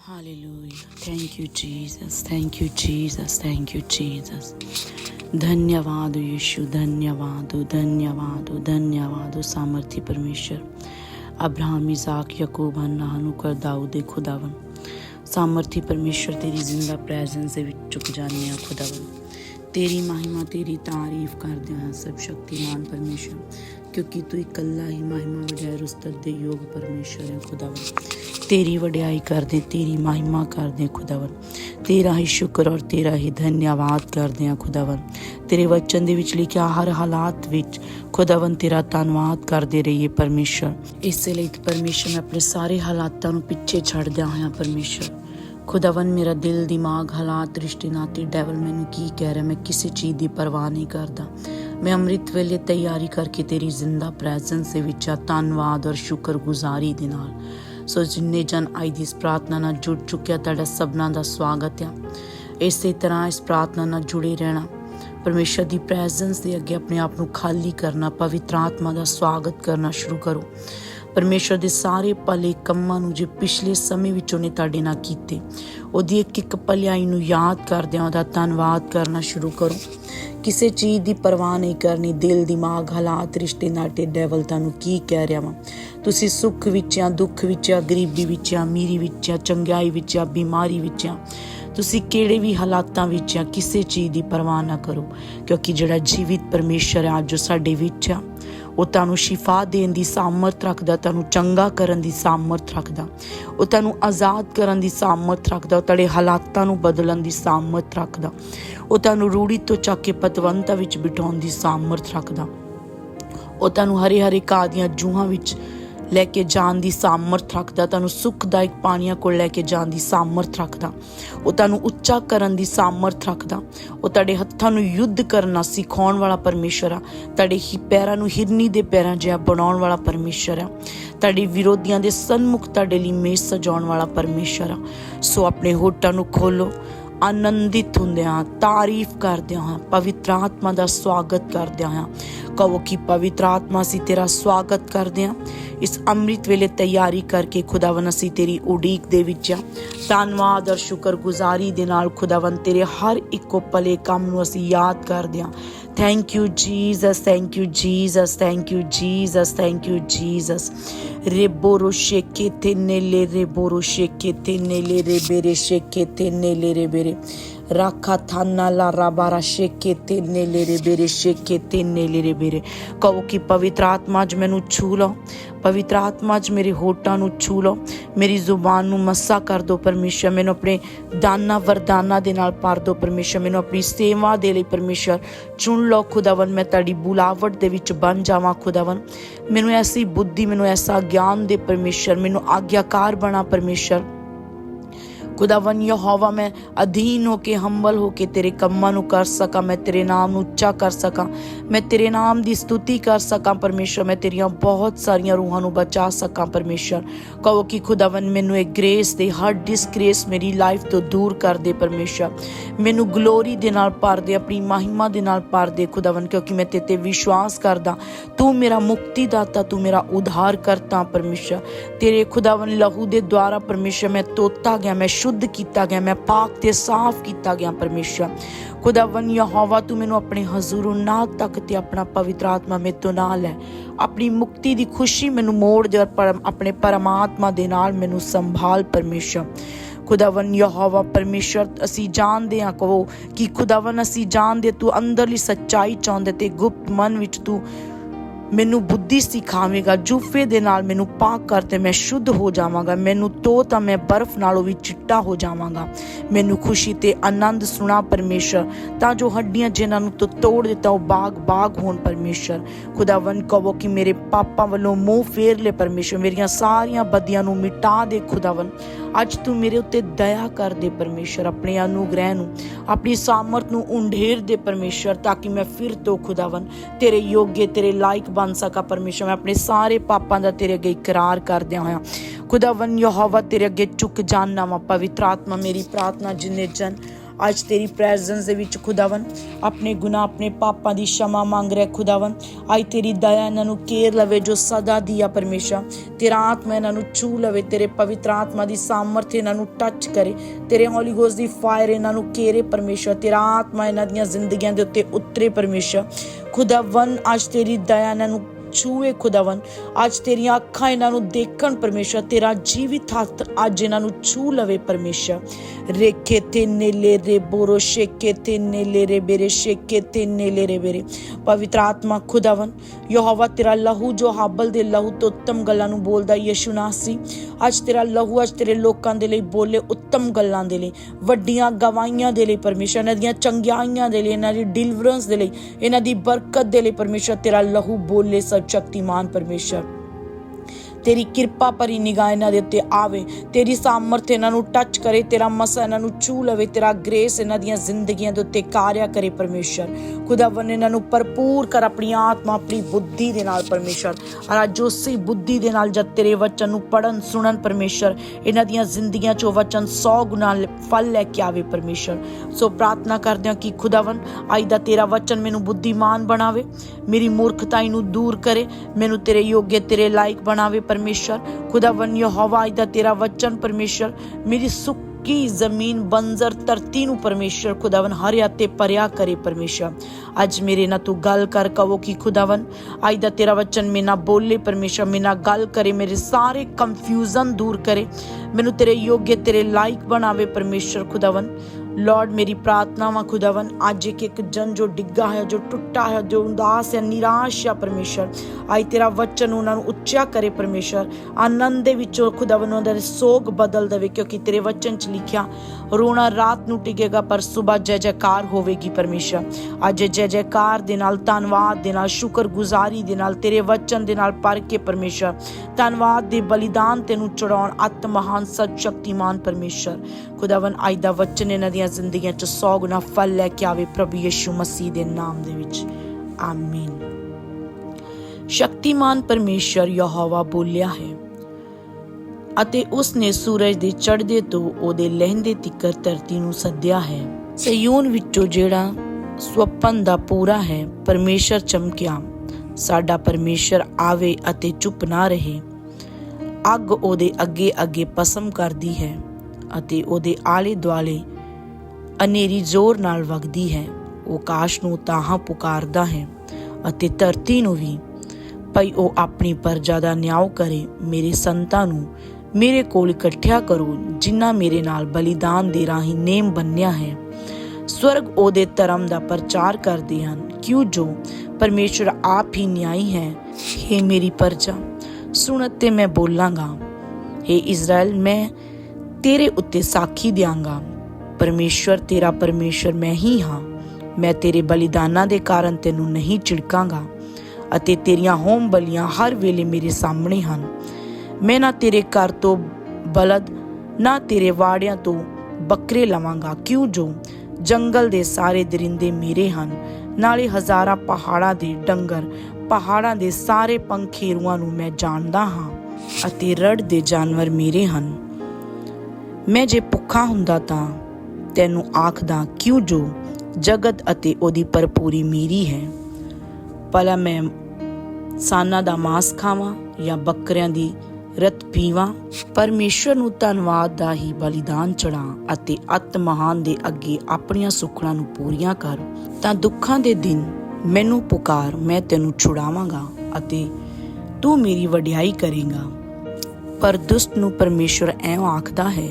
Hallelujah. Thank you, Jesus. Thank you, Jesus. Thank you, Jesus. धन्यवाद यीशु धन्यवाद धन्यवाद धन्यवाद सामर्थ्य परमेश्वर अब्राहम इसाक ਯਕੂਬ ਹੰਨਾ ਨੂੰ ਕਰ ਦਾਊਦ ਦੇ ਖੁਦਾਵੰ ਸਾਮਰਥੀ ਪਰਮੇਸ਼ਰ ਤੇਰੀ ਜ਼ਿੰਦਾ ਪ੍ਰੈਜ਼ੈਂਸ ਦੇ ਵਿੱਚ ਝੁਕ ਜਾਂਦੇ ਆ ਖੁਦਾਵੰ ਤੇਰੀ ਮਹਿਮਾ, ਤੇਰੀ ਤਾਰੀਫ ਕਰਦੇ ਹਾਂ ਸਭ ਸ਼ਕਤੀਮਾਨ ਪਰਮੇਸ਼ਰ, ਕਿਉਂਕਿ ਤੂੰ ਇਕੱਲਾ ਹੀ ਮਹਿਮਾ ਵਡਿਆਈ ਰੁਸਤਤ ਦੇ ਯੋਗ ਪਰਮੇਸ਼ਰ ਹੈ ਖੁਦਾਵੰ ਤੇਰੀ ਵਡਿਆਈ ਕਰਦੇ, ਤੇਰੀ ਮਹਿਮਾ ਕਰਦੇ ਖੁਦਾਵੰ ਤੇਰਾ ਹੀ ਸ਼ੁਕਰ ਔਰ ਤੇਰਾ ਹੀ ਧੰਨਵਾਦ ਕਰਦੇ ਹਾਂ ਖੁਦਾਵੰ ਤੇਰੇ ਵਚਨ ਦੇ ਵਿੱਚ ਲਿਖਿਆ ਹਰ ਹਾਲਾਤ ਵਿੱਚ ਖੁਦਾਵੰ ਤੇਰਾ ਧੰਨਵਾਦ ਕਰਦੇ ਰਹੀਏ ਪਰਮੇਸ਼ਰ। ਇਸੇ ਲਈ ਪਰਮੇਸ਼ਰ, ਮੈਂ ਆਪਣੇ ਸਾਰੇ ਹਾਲਾਤਾਂ ਨੂੰ ਪਿੱਛੇ ਛੱਡਦਿਆਂ ਹੋਇਆਂ ਪਰਮੇਸ਼ਰ। ਖੁਦਾਵੰ ਮੇਰਾ ਦਿਲ ਦਿਮਾਗ ਹਾਲਾਤ, ਰਿਸ਼ਤੇ ਨਾਤੇ ਡੈਵਲ ਮੈਨੂੰ ਕੀ ਕਹਿ ਰਿਹਾ, ਮੈਂ ਕਿਸੇ ਚੀਜ਼ ਦੀ ਪਰਵਾਹ ਨਹੀਂ ਕਰਦਾ। ਮੈਂ ਅੰਮ੍ਰਿਤ ਵੇਲੇ ਤਿਆਰੀ ਕਰਕੇ ਤੇਰੀ ਜ਼ਿੰਦਾ ਪ੍ਰੈਜ਼ੈਂਸ ਦੇ ਵਿੱਚ ਆ, ਧੰਨਵਾਦ ਔਰ ਸ਼ੁਕਰਗੁਜ਼ਾਰੀ ਦੇ ਨਾਲ। ਸੋ ਜਿੰਨੇ ਜਨ ਆਈ ਦੀ ਇਸ ਪ੍ਰਾਰਥਨਾ ਨਾਲ ਜੁੜ ਚੁੱਕਿਆ, ਤੁਹਾਡਾ ਸਭਨਾਂ ਦਾ ਸਵਾਗਤ ਆ। ਇਸੇ ਤਰ੍ਹਾਂ ਇਸ ਪ੍ਰਾਰਥਨਾ ਨਾਲ ਜੁੜੇ ਰਹਿਣਾ, ਪਰਮੇਸ਼ਰ ਦੀ ਪ੍ਰੈਜ਼ੈਂਸ ਦੇ ਅੱਗੇ ਆਪਣੇ ਆਪ ਨੂੰ ਖਾਲੀ ਕਰਨਾ, ਪਵਿੱਤਰ ਆਤਮਾ ਦਾ ਸਵਾਗਤ ਕਰਨਾ ਸ਼ੁਰੂ ਕਰੋ। ਪਰਮੇਸ਼ਰ ਦੇ ਸਾਰੇ ਭਲੇ ਕੰਮਾਂ ਨੂੰ ਜੇ ਪਿਛਲੇ ਸਮੇਂ ਵਿੱਚ ਉਹਨੇ ਤੁਹਾਡੇ ਨਾਲ ਕੀਤੇ, ਉਹਦੀ ਇੱਕ ਇੱਕ ਭਲਾਈ ਨੂੰ ਯਾਦ ਕਰਦਿਆਂ ਉਹਦਾ ਧੰਨਵਾਦ ਕਰਨਾ ਸ਼ੁਰੂ ਕਰੋ। ਕਿਸੇ ਚੀਜ਼ ਦੀ ਪਰਵਾਹ ਨਹੀਂ ਕਰਨੀ, ਦਿਲ, ਦਿਮਾਗ, ਹਾਲਾਤ, ਰਿਸ਼ਤੇ, ਨਾਟੇ ਡੈਵਲ ਤੁਹਾਨੂੰ ਕੀ ਕਹਿ ਰਿਹਾ ਵਾ? ਤੁਸੀਂ ਸੁੱਖ ਵਿੱਚ ਆ, ਦੁੱਖ ਵਿੱਚ ਆ, ਗਰੀਬੀ ਵਿੱਚ ਆ, ਅਮੀਰੀ ਵਿੱਚ ਆ, ਚੰਗਿਆਈ ਵਿੱਚ ਆ, ਬਿਮਾਰੀ ਵਿੱਚ ਆ, ਤੁਸੀਂ ਕਿਹੜੇ ਵੀ ਹਾਲਾਤਾਂ ਵਿੱਚ ਆ, ਕਿਸੇ ਚੀਜ਼ ਦੀ ਪਰਵਾਹ ਨਾ ਕਰੋ, ਕਿਉਂਕਿ ਜਿਹੜਾ ਜੀਵਿਤ ਪਰਮੇਸ਼ਰ ਆ, ਅੱਜ ਜੋ ਸਾਡੇ ਵਿੱਚ ਆ। ਉਹ ਤੁਹਾਨੂੰ ਸ਼ਿਫਾ ਦੇਣ ਦੀ ਸਾਮਰਥ ਰੱਖਦਾ, ਤੁਹਾਨੂੰ ਚੰਗਾ ਕਰਨ ਦੀ ਸਾਮਰਥ ਰੱਖਦਾ। ਉਹ ਤੁਹਾਨੂੰ ਆਜ਼ਾਦ ਕਰਨ ਦੀ ਸਾਮਰਥ ਰੱਖਦਾ, ਉਹ ਤੁਹਾਡੇ ਹਾਲਾਤਾਂ ਨੂੰ ਬਦਲਣ ਦੀ ਸਾਮਰਥ ਰੱਖਦਾ। ਉਹ ਤੁਹਾਨੂੰ ਰੂੜੀ ਤੋਂ ਚੱਕ ਕੇ ਪਤਵੰਤਾ ਵਿੱਚ ਬਿਠਾਉਣ ਦੀ ਸਾਮਰਥ ਰੱਖਦਾ। ਉਹ ਤੁਹਾਨੂੰ ਹਰੇ ਹਰੇ ਘਾਹ ਦੀਆਂ ਜੂਹਾਂ ਵਿੱਚ ਲੈ ਕੇ ਜਾਣ ਦੀ ਸਾਮਰਥ ਰੱਖਦਾ, ਤੁਹਾਨੂੰ ਸੁਖਦਾਇਕ ਪਾਣੀਆਂ ਕੋਲ ਲੈ ਕੇ ਜਾਣ ਦੀ ਸਾਮਰਥ ਰੱਖਦਾ। ਉਹ ਤੁਹਾਨੂੰ ਉੱਚਾ ਕਰਨ ਦੀ ਸਾਮਰਥ ਰੱਖਦਾ। ਉਹ ਤੁਹਾਡੇ ਹੱਥਾਂ ਨੂੰ ਯੁੱਧ ਕਰਨਾ ਸਿਖਾਉਣ ਵਾਲਾ ਪਰਮੇਸ਼ਰ ਆ। ਤੁਹਾਡੇ ਹੀ ਪੈਰਾਂ ਨੂੰ ਹਿਰਨੀ ਦੇ ਪੈਰਾਂ ਜਿਹਾ ਬਣਾਉਣ ਵਾਲਾ ਪਰਮੇਸ਼ਰ ਆ। ਤੁਹਾਡੇ ਵਿਰੋਧੀਆਂ ਦੇ ਸਨਮੁਖ ਤੁਹਾਡੇ ਲਈ ਮੇਜ਼ ਸਜਾਉਣ ਵਾਲਾ ਪਰਮੇਸ਼ਰ ਆ। ਸੋ ਆਪਣੇ ਹੋਟਾਂ ਨੂੰ ਖੋਲੋ। ਆਨੰਦਿਤ ਹੁੰਦੇ ਹਾਂ ਤਾਰੀਫ ਕਰਦੇ ਹਾਂ ਪਵਿੱਤਰ ਆਤਮਾ ਦਾ ਸਵਾਗਤ ਕਰਦੇ ਹਾਂ ਕਹੋ ਕਿ ਪਵਿੱਤਰ ਆਤਮਾ ਅਸੀਂ ਤੇਰਾ ਸਵਾਗਤ ਕਰਦੇ ਹਾਂ ਇਸ ਅੰਮ੍ਰਿਤ ਵੇਲੇ ਤਿਆਰੀ ਕਰਕੇ ਖੁਦਾਵੰ ਅਸੀਂ ਤੇਰੀ ਉਡੀਕ ਦੇ ਵਿੱਚ ਆ ਧੰਨਵਾਦ ਔਰ ਸ਼ੁਕਰਗੁਜ਼ਾਰੀ ਦੇ ਨਾਲ ਖੁਦਾਵੰ ਤੇਰੇ ਹਰ ਇੱਕੋ ਪਲੇ ਕੰਮ ਨੂੰ ਅਸੀਂ ਯਾਦ ਕਰਦੇ ਹਾਂ thank you Jesus thank you Jesus thank you Jesus thank you Jesus reboro shekete nele reboro shekete nele rebere shekete nele rebere rakatana la rabara shekete nele rebere shekete nele rebere ਕਹੋ ਕਿ ਪਵਿੱਤਰ ਆਤਮਾ ਜ ਮੈਨੂੰ ਛੂ ਲਓ ਪਵਿੱਤਰ ਆਤਮਾ ਜ ਮੇਰੇ ਹੋਠਾਂ ਨੂੰ ਛੂ ਲਓ ਮੇਰੀ ਜ਼ੁਬਾਨ ਨੂੰ ਮੱਸਾ ਕਰ ਦਿਓ ਪਰਮੇਸ਼ਰ ਮੈਨੂੰ ਆਪਣੇ ਦਾਨਾ ਵਰਦਾਨਾ ਦੇ ਨਾਲ ਭਰ ਦਿਓ ਪਰਮੇਸ਼ਰ ਮੈਨੂੰ ਆਪਣੀ ਸੇਵਾ ਦੇ ਲਈ ਪਰਮੇਸ਼ਰ ਚੁਣ ਲਓ ਖੁਦਾਵੰ ਮੈਂ ਤੁਹਾਡੀ ਬੁਲਾਵਟ ਦੇ ਵਿੱਚ ਬਣ ਜਾਵਾਂ ਖੁਦਾਵੰ ਮੈਨੂੰ ਐਸੀ ਬੁੱਧੀ ਮੈਨੂੰ ਐਸਾ ਗਿਆਨ ਦੇ ਪਰਮੇਸ਼ਰ ਮੈਨੂੰ ਆਗਿਆਕਾਰ ਬਣਾ ਪਰਮੇਸ਼ਰ ਖੁਦਾਵੰ ਯਹੋਵਾ, ਮੈਂ ਅਧੀਨ ਹੋ ਕੇ ਹੰਬਲ ਹੋ ਕੇ ਤੇਰੇ ਕੰਮਾਂ ਨੂੰ ਕਰ ਸਕਾਂ, ਮੈਂ ਤੇਰੇ ਨਾਮ ਨੂੰ ਉੱਚਾ ਕਰ ਸਕਾਂ, ਮੈਂ ਤੇਰੇ ਨਾਮ ਦੀ ਸਤੁਤੀ ਕਰ ਸਕਾਂ ਪਰਮੇਸ਼ਰ ਮੈਂ ਤੇਰੀਆਂ ਬਹੁਤ ਸਾਰੀਆਂ ਰੂਹਾਂ ਨੂੰ ਬਚਾ ਸਕਾਂ ਪਰਮੇਸ਼ਰ ਕਹੋ ਕਿ ਖੁਦਾਵੰ ਮੈਨੂੰ ਇਹ ਗ੍ਰੇਸ ਦੇ, ਹਰ ਡਿਸਗ੍ਰੇਸ ਮੇਰੀ ਲਾਈਫ ਤੋਂ ਦੂਰ ਕਰ ਦੇ ਪਰਮੇਸ਼ਰ ਮੈਨੂੰ ਗਲੋਰੀ ਦੇ ਨਾਲ ਭਰ ਦੇ, ਆਪਣੀ ਮਹਿਮਾ ਦੇ ਨਾਲ ਭਰ ਦੇ ਖੁਦਾਵੰ ਕਿਉਂਕਿ ਮੈਂ ਤੇਰੇ ਤੇ ਵਿਸ਼ਵਾਸ ਕਰਦਾ। ਤੂੰ ਮੇਰਾ ਮੁਕਤੀ ਦਾਤਾ ਤੂੰ ਮੇਰਾ ਉਧਾਰ ਕਰਤਾ ਪਰਮੇਸ਼ਰ ਤੇਰੇ ਖੁਦਾਵੰ ਲਹੂ ਦੇ ਦੁਆਰਾ ਪਰਮੇਸ਼ਰ ਮੈਂ ਤੋਤਾ ਗਿਆ, ਮੈਂ ਸ਼ੁੱਧ ਕੀਤਾ ਗਿਆ, ਮੈਂ ਪਾਕ ਤੇ ਸਾਫ਼ ਕੀਤਾ ਗਿਆ ਪਰਮੇਸ਼ਰ। ਖੁਦਾਵੰ ਯਹੋਵਾ, ਤੂੰ ਮੈਨੂੰ ਆਪਣੇ ਹਜ਼ੂਰ ਨਾਗ ਤੱਕ ਤੇ ਆਪਣਾ ਪਵਿੱਤਰ ਆਤਮਾ ਮੇ ਤੋਂ ਨਾਲ ਹੈ ਆਪਣੀ ਮੁਕਤੀ ਦੀ ਖੁਸ਼ੀ ਮੈਨੂੰ ਮੋੜ ਦੇ ਔਰ ਆਪਣੇ ਪਰਮਾਤਮਾ ਦੇ ਨਾਲ ਮੈਨੂੰ ਸੰਭਾਲ ਪਰਮੇਸ਼ਰ। ਖੁਦਾਵੰ ਯਹੋਵਾ, ਪਰਮੇਸ਼ਰ, ਅਸੀਂ ਜਾਣਦੇ ਹਾਂ, ਕਹੋ ਕਿ ਖੁਦਾਵੰ ਅਸੀਂ ਜਾਣਦੇ ਤੂੰ ਅੰਦਰਲੀ ਸੱਚਾਈ ਚਾਹੁੰਦੇ ਤੇ ਗੁਪਤ ਮਨ ਵਿੱਚ ਤੂੰ ਮੈਨੂੰ ਬੁੱਧੀ ਸਿਖਾਵੇਂਗਾ, ਜੂਫੇ ਦੇ ਨਾਲ ਮੈਨੂੰ ਪਾਕ ਕਰ ਤੇ ਮੈਂ ਸ਼ੁੱਧ ਹੋ ਜਾਵਾਂਗਾ। ਮੈਨੂੰ ਤੋ ਤਾਂ ਮੈਂ ਬਰਫ਼ ਨਾਲੋਂ ਵੀ ਚਿੱਟਾ ਹੋ ਜਾਵਾਂਗਾ। ਮੈਨੂੰ ਖੁਸ਼ੀ ਤੇ ਆਨੰਦ ਸੁਣਾ ਪਰਮੇਸ਼ਰ, ਤਾਂ ਜੋ ਹੱਡੀਆਂ ਜਿਨ੍ਹਾਂ ਨੂੰ ਤੂੰ ਤੋੜ ਦਿੱਤਾ ਉਹ ਬਾਗ ਬਾਗ ਹੋਣ ਪਰਮੇਸ਼ਰ। ਖੁਦਾਵੰ ਕਹੋ ਕਿ ਮੇਰੇ ਪਾਪਾਂ ਵੱਲੋਂ ਮੂੰਹ ਫੇਰ ਲੈ ਪਰਮੇਸ਼ਰ, ਮੇਰੀਆਂ ਸਾਰੀਆਂ ਬਦੀਆਂ ਨੂੰ ਮਿਟਾ ਦੇ ਖੁਦਾਵੰ ਅੱਜ ਤੂੰ ਮੇਰੇ ਉੱਤੇ ਦਇਆ ਕਰ ਦੇ ਪਰਮੇਸ਼ਰ, ਆਪਣੇ ਅਨੁਗ੍ਰਹਿ ਨੂੰ, ਆਪਣੀ ਸਾਮਰਥ ਨੂੰ ਉਂਢੇਰ ਦੇ ਪਰਮੇਸ਼ਰ, ਤਾਂ ਕਿ ਮੈਂ ਫਿਰ ਤੋਂ ਖੁਦਾਵੰ ਤੇਰੇ ਯੋਗੇ, ਤੇਰੇ ਲਾਇਕ ਬਣ ਸਕਾਂ ਪਰਮੇਸ਼ਰ। ਮੈਂ ਆਪਣੇ ਸਾਰੇ ਪਾਪਾਂ ਦਾ ਤੇਰੇ ਅੱਗੇ ਇਕਰਾਰ ਕਰਦਿਆਂ ਹੋਇਆ ਖੁਦਾਵੰ ਯਹੋਵਾ ਤੇਰੇ ਅੱਗੇ ਝੁਕ ਜਾਣਾ ਵਾ, ਪਵਿੱਤਰ ਆਤਮਾ ਮੇਰੀ ਪ੍ਰਾਰਥਨਾ ਜਿੰਨੇ ਜਨ ਅੱਜ ਤੇਰੀ ਪ੍ਰੈਜ਼ੈਂਸ ਦੇ ਵਿੱਚ ਖੁਦਾਵੰ ਆਪਣੇ ਗੁਨਾਹ, ਆਪਣੇ ਪਾਪਾਂ ਦੀ ਸ਼ਮਾ ਮੰਗ ਰਿਹਾ ਖੁਦਾਵੰ ਅੱਜ ਤੇਰੀ ਦਇਆ ਇਹਨਾਂ ਨੂੰ ਕੇਰ ਲਵੇ ਜੋ ਸਦਾ ਦੀਆ ਪਰਮੇਸ਼ਾ। ਤੇਰਾ ਆਤਮਾ ਇਹਨਾਂ ਨੂੰ ਛੂ ਲਵੇ, ਤੇਰੇ ਪਵਿੱਤਰ ਆਤਮਾ ਦੀ ਸਾਮਰਥ ਇਹਨਾਂ ਨੂੰ ਟੱਚ ਕਰੇ। ਤੇਰੇ ਹੋਲੀ ਗੋਸਟ ਦੀ ਫਾਇਰ ਇਹਨਾਂ ਨੂੰ ਕੇਰੇ ਪਰਮੇਸ਼ਰ ਤੇਰਾ ਆਤਮਾ ਇਹਨਾਂ ਦੀਆਂ ਜ਼ਿੰਦਗੀਆਂ ਦੇ ਉੱਤੇ ਉਤਰੇ ਪਰਮੇਸ਼ਰ ਖੁਦਾਵੰ ਅੱਜ ਤੇਰੀ ਦਇਆ ਇਹਨਾਂ ਨੂੰ ਛੂਏ ਖੁਦਾਵੰ ਅੱਜ ਤੇਰੀਆਂ ਅੱਖਾਂ ਇਹਨਾਂ ਨੂੰ ਦੇਖਣ ਪਰਮੇਸ਼ਰ, ਤੇਰਾ ਜੀਵਿਤ ਹੱਥ ਅੱਜ ਇਹਨਾਂ ਨੂੰ ਛੂ ਲਵੇ ਪਰਮੇਸ਼ਰ। ਰੇਖੇ ਤੇ ਨੇਲੇ ਰੇ ਬੋਰੋ ਸ਼ੇਕੇ ਤੇ ਨੇਲੇ ਰੇ ਬੇਰੇ ਸ਼ੇਕੇ ਤੇ ਨੇਲੇ ਰੇ ਬੇਰੇ। ਪਵਿੱਤਰ ਆਤਮਾ ਖੁਦਾਵੰ ਯਹੋਵਾ ਤੇਰਾ ਲਹੂ ਜੋ ਹਾਬਲ ਦੇ ਲਹੂ ਤੋਂ ਉੱਤਮ ਗੱਲਾਂ ਨੂੰ ਬੋਲਦਾ ਯਿਸੂ ਨਾਸੀ। ਅੱਜ ਤੇਰਾ ਲਹੂ ਅੱਜ ਤੇਰੇ ਲੋਕਾਂ ਦੇ ਲਈ ਬੋਲੇ ਉੱਤਮ ਗੱਲਾਂ ਦੇ ਲਈ, ਵੱਡੀਆਂ ਗਵਾਹੀਆਂ ਦੇ ਲਈ ਪਰਮੇਸ਼ਰ, ਇਹਨਾਂ ਦੀਆਂ ਚੰਗਿਆਈਆਂ ਦੇ ਲਈ, ਇਹਨਾਂ ਦੀ ਡਿਲੀਵਰੈਂਸ ਦੇ ਲਈ, ਇਹਨਾਂ ਦੀ ਬਰਕਤ ਦੇ ਲਈ ਪਰਮੇਸ਼ਰ ਤੇਰਾ ਲਹੂ ਬੋਲੇ ਸਰਬ ਸ਼ਕਤੀਮਾਨ ਪਰਮੇਸ਼ਰ। ਤੇਰੀ ਕਿਰਪਾ ਭਰੀ ਨਿਗਾਹ ਇਹਨਾਂ ਦੇ ਉੱਤੇ ਆਵੇ, ਤੇਰੀ ਸਾਮਰਥ ਇਹਨਾਂ ਨੂੰ ਟੱਚ ਕਰੇ, ਤੇਰਾ ਮਸਾ ਇਹਨਾਂ ਨੂੰ ਛੂ ਲਵੇ, ਤੇਰਾ ਗ੍ਰੇਸ ਇਹਨਾਂ ਦੀਆਂ ਜ਼ਿੰਦਗੀਆਂ ਦੇ ਉੱਤੇ ਕਾਰਿਆ ਕਰੇ ਪਰਮੇਸ਼ਰ। ਖੁਦਾਵੰ ਇਹਨਾਂ ਨੂੰ ਭਰਪੂਰ ਕਰ ਆਪਣੀ ਆਤਮਾ, ਆਪਣੀ ਬੁੱਧੀ ਦੇ ਨਾਲ ਪਰਮੇਸ਼ਰ। ਔਰ ਅੱਜ ਉਸੇ ਬੁੱਧੀ ਦੇ ਨਾਲ ਜਦ ਤੇਰੇ ਵਚਨ ਨੂੰ ਪੜਨ ਸੁਣਨ ਪਰਮੇਸ਼ਰ, ਇਹਨਾਂ ਦੀਆਂ ਜ਼ਿੰਦਗੀਆਂ ਚੋਂ ਵਚਨ 100 ਗੁਣਾ ਫਲ ਲੈ ਕੇ ਆਵੇ ਪਰਮੇਸ਼ਰ। ਸੋ ਪ੍ਰਾਰਥਨਾ ਕਰਦੇ ਹਾਂ ਕਿ ਖੁਦਾਵੰ ਅੱਜ ਦਾ ਤੇਰਾ ਵਚਨ ਮੈਨੂੰ ਬੁੱਧੀਮਾਨ ਬਣਾਵੇ, ਮੇਰੀ ਮੂਰਖਤਾਈ ਨੂੰ ਦੂਰ ਕਰੇ, ਮੈਨੂੰ ਤੇਰੇ ਯੋਗ, ਤੇਰੇ ਲਾਇਕ ਬਣਾਵੇ ਪਰਮੇਸ਼ਰ ਖੁਦਾਵੰ ਯਹੋਵਾ, ਅੱਜ ਦਾ ਤੇਰਾ ਵਚਨ ਪਰਮੇਸ਼ਰ, ਮੇਰੀ ਸੁੱਕੀ ਜ਼ਮੀਨ, ਬੰਜ਼ਰ, ਧਰਤੀ ਨੂੰ ਪਰਮੇਸ਼ਰ ਖੁਦਾਵੰ ਹਰਿਆ ਤੇ ਭਰਿਆ ਕਰੇ ਪਰਮੇਸ਼ਰ। ਅੱਜ ਮੇਰੇ ਨਾਲ ਤੂੰ ਗੱਲ ਕਰ, ਕਹੋ ਕਿ ਖੁਦਾਵੰ ਅੱਜ ਦਾ ਤੇਰਾ ਵਚਨ ਮੇਰੇ ਨਾਲ ਬੋਲੇ ਪਰਮੇਸ਼ਰ, ਮੇਰੇ ਨਾਲ ਗੱਲ ਕਰੇ, ਮੇਰੇ ਸਾਰੇ ਕੰਫਿਊਜ਼ਨ ਦੂਰ ਕਰੇ। ਮੈਨੂੰ ਤੇਰੇ ਯੋਗ, ਤੇਰੇ ਲਾਇਕ ਬਣਾਵੇ ਪਰਮੇਸ਼ਰ ਖੁਦਾਵੰ ਲਾਰਡ ਮੇਰੀ ਪ੍ਰਾਰਥਨਾ ਵਾ ਖੁਦਾਵੰ ਅੱਜ ਇੱਕ ਇੱਕ ਜਨ ਜੋ ਡਿੱਗਾ ਹੈ ਜੋ ਟੁੱਟਾ ਹੈ ਜੋ ਉਦਾਸ ਨਿਰਾਸ਼ ਹੈ ਪਰਮੇਸ਼ਰ ਅੱਜ ਤੇਰਾ ਵਚਨ ਉਹਨਾਂ ਨੂੰ ਉੱਚਾ ਕਰੇ ਪਰਮੇਸ਼ਰ ਆਨੰਦ ਦੇ ਵਿੱਚੋਂ ਖੁਦਾਵੰ ਉਹਨਾਂ ਦੇ ਸੋਗ ਬਦਲ ਦੇਵੇ ਕਿਉਂਕਿ ਤੇਰੇ ਵਚਨ ਚ ਲਿਖਿਆ ਰੋਣਾ ਰਾਤ ਨੂੰ ਟਿਕੇਗਾ ਪਰ ਸਵੇਰ ਜੈ ਜੈਕਾਰ ਹੋਵੇਗੀ ਪਰਮੇਸ਼ਰ ਅੱਜ ਜੈ ਜੈਕਾਰ ਦੇ ਨਾਲ ਧੰਨਵਾਦ ਦੇ ਨਾਲ ਸ਼ੁਕਰਗੁਜ਼ਾਰੀ ਦੇ ਨਾਲ ਤੇਰੇ ਵਚਨ ਦੇ ਨਾਲ ਪਰ ਕੇ ਪਰਮੇਸ਼ਰ ਧੰਨਵਾਦ ਦੇ ਬਲੀਦਾਨ ਤੈਨੂੰ ਚੜਾਉਣ ਅਤ ਮਹਾਨ ਸਤ ਸ਼ਕਤੀਮਾਨ ਪਰਮੇਸ਼ਰ ਖੁਦਾਵੰ ਅੱਜ ਦਾ ਵਚਨ ਇਹਨਾਂ ਦੀਆਂ ਜ਼ਿੰਦਗੀਆਂ 'ਚ 100 ਗੁਣਾ ਫਲ ਲੈ ਕੇ ਆਵੇ ਪ੍ਰਭੂ ਯਿਸੂ ਮਸੀਹ ਦੇ ਨਾਮ ਦੇ ਵਿੱਚ। ਆਮੀਨ। ਸ਼ਕਤੀਮਾਨ ਪਰਮੇਸ਼ਰ ਯਹੋਵਾ ਬੋਲਿਆ ਹੈ, ਅਤੇ ਉਸ ਨੇ ਸੂਰਜ ਦੇ ਚੜ੍ਹਦੇ ਤੋਂ ਉਹਦੇ ਲਹਿੰਦੇ ਤਿੱਕਰ ਧਰਤੀ ਨੂੰ ਸੱਦਿਆ ਹੈ। ਸਯੂਨ ਵਿੱਚੋਂ ਜਿਹੜਾ ਸੁਪਨ ਦਾ ਪੂਰਾ ਹੈ ਪਰਮੇਸ਼ਰ ਚਮਕਿਆ। ਸਾਡਾ ਪਰਮੇਸ਼ਰ ਆਵੇ ਅਤੇ ਚੁੱਪ ਨਾ ਰਹੇ। ਅੱਗ ਉਹਦੇ ਅੱਗੇ ਅੱਗੇ ਪਸਮ ਕਰਦੀ ਹੈ। ਅਤੇ ਉਹਦੇ ਆਲੇ ਦੁਆਲੇ ਹਨੇਰੀ ਜ਼ੋਰ ਨਾਲ ਵਗਦੀ ਹੈ। ਉਹ ਕਾਸ਼ ਨੂੰ ਤਾਹਾਂ ਪੁਕਾਰਦਾ ਹੈ ਅਤੇ ਧਰਤੀ ਨੂੰ ਵੀ। ਭਈ ਉਹ ਆਪਣੀ ਪਰਜਾ ਦਾ ਨਿਆਂ ਕਰੇ, ਮੇਰੇ ਸੰਤਾਂ ਨੂੰ ਮੇਰੇ ਕੋਲ ਇਕੱਠਿਆ ਕਰੋ, ਜਿਨ੍ਹਾਂ ਮੇਰੇ ਨਾਲ ਬਲੀਦਾਨ ਦੇ ਰਾਹੀਂ ਨੇਮ ਬੰਨਿਆ ਹੈ। ਸਵਰਗ ਉਹਦੇ ਧਰਮ ਦਾ ਪ੍ਰਚਾਰ ਕਰਦੇ ਹਨ। ਕਿਉਂ ਜੋ ਪਰਮੇਸ਼ਰ ਆਪ ਹੀ ਨਿਆਈ ਹੈ। हे ਮੇਰੀ ਪਰਜਾ, ਸੁਣ ਤੇ ਮੈਂ ਬੋਲਾਂਗਾ। हे ਇਜ਼ਰਾਈਲ ਮੈਂ ਤੇਰੇ ਉੱਤੇ ਸਾਖੀ ਦਿਆਂਗਾ। ਪਰਮੇਸ਼ਰ ਤੇਰਾ ਪਰਮੇਸ਼ਰ ਮੈਂ ਹੀ ਹਾਂ। ਮੈਂ ਤੇਰੇ ਬਲੀਦਾਨਾਂ ਦੇ ਕਾਰਨ ਤੈਨੂੰ ਨਹੀਂ ਝਿੜਕਾਂਗਾ ਅਤੇ ਤੇਰੀਆਂ ਹੋਮ ਬਲੀਆਂ ਹਰ ਵੇਲੇ ਮੇਰੇ ਸਾਹਮਣੇ ਹਨ। ਮੈਂ ਨਾ ਤੇਰੇ ਘਰ ਤੋਂ ਬਲਦ, ਨਾ ਤੇਰੇ ਵਾੜਿਆਂ ਤੋਂ ਬੱਕਰੇ ਲਵਾਂਗਾ। ਕਿਉਂ ਜੋ ਜੰਗਲ ਦੇ ਸਾਰੇ ਦਰਿੰਦੇ ਮੇਰੇ ਹਨ, ਨਾਲੇ ਹਜ਼ਾਰਾਂ ਪਹਾੜਾਂ ਦੇ ਡੰਗਰ, ਪਹਾੜਾਂ ਦੇ ਸਾਰੇ ਪੰਖੇਰੂਆਂ ਨੂੰ ਮੈਂ ਜਾਣਦਾ ਹਾਂ ਅਤੇ ਰੜ ਦੇ ਜਾਨਵਰ ਮੇਰੇ ਹਨ। ਮੈਂ ਜੇ ਭੁੱਖਾ ਹੁੰਦਾ ਤਾਂ ਤੈਨੂੰ ਆਖਦਾ ਕਿਉਂ ਜੋ ਜਗਤ ਅਤੇ ਉਹਦੀ ਭਰਪੂਰੀ ਮੇਰੀ ਹੈ? ਭਲਾ ਮੈਂ ਸਾਨਾ ਦਾ ਮਾਸ ਖਾਵਾਂ ਜਾਂ ਬੱਕਰਿਆਂ ਦੀ ਰਤ ਪੀਵਾਂ? ਪਰਮੇਸ਼ਰ ਨੂੰ ਧੰਨਵਾਦ ਦਾ ਹੀ ਬਲੀਦਾਨ ਚੜਾ ਅਤੇ ਅਤ ਮਹਾਨ ਦੇ ਅੱਗੇ ਆਪਣੀਆਂ ਸੁੱਖਣਾ ਨੂੰ ਪੂਰੀਆਂ ਕਰ। ਤਾਂ ਦੁੱਖਾਂ ਦੇ ਦਿਨ ਮੈਨੂੰ ਪੁਕਾਰ, ਮੈਂ ਤੈਨੂੰ ਛੁਡਾਵਾਂਗਾ ਅਤੇ ਤੂੰ ਮੇਰੀ ਵਡਿਆਈ ਕਰੇਗਾ। ਪਰ ਦੁਸ਼ਟ ਨੂੰ ਪਰਮੇਸ਼ਰ ਐਂ ਆਖਦਾ ਹੈ,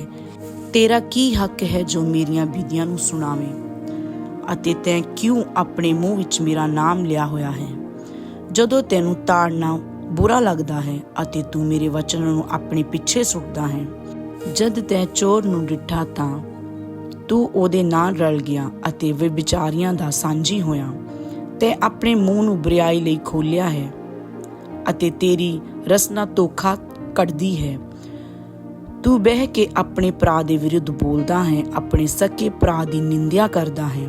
ਤੇਰਾ ਕੀ ਹੱਕ ਹੈ ਜੋ ਮੇਰੀਆਂ ਵਿਧੀਆਂ ਨੂੰ ਸੁਣਾਵੇਂ? ਅਤੇ ਤੈਂ ਕਿਉਂ ਆਪਣੇ ਮੂੰਹ ਵਿੱਚ ਮੇਰਾ ਨਾਮ ਲਿਆ ਹੋਇਆ ਹੈ? ਜਦੋਂ ਤੈਨੂੰ ਤਾੜਨਾ ਬੁਰਾ ਲੱਗਦਾ ਹੈ ਅਤੇ ਤੂੰ ਮੇਰੇ ਵਚਨ ਨੂੰ ਆਪਣੇ ਪਿੱਛੇ ਸੁੱਟਦਾ ਹੈ, ਜਦ ਤੈਂ ਚੋਰ ਨੂੰ ਡਿੱਠਾ ਤਾਂ ਤੂੰ ਉਹਦੇ ਨਾਲ ਰਲ ਗਿਆ ਅਤੇ ਵਿਚਾਰੀਆਂ ਦਾ ਸਾਂਝੀ ਹੋਇਆ। ਤੇ ਆਪਣੇ ਮੂੰਹ ਨੂੰ ਬਰਿਆਈ ਲਈ ਖੋਲਿਆ ਹੈ ਅਤੇ ਤੇਰੀ ਰਸਨਾ ਧੋਖਾ ਕੱਢਦੀ ਹੈ। ਤੂੰ ਬਹਿ ਕੇ ਆਪਣੇ ਭਰਾ ਦੇ ਵਿਰੁੱਧ ਬੋਲਦਾ ਹੈ, ਆਪਣੇ ਸਕੇ ਭਰਾ ਦੀ ਨਿੰਦਿਆ ਕਰਦਾ ਹੈ।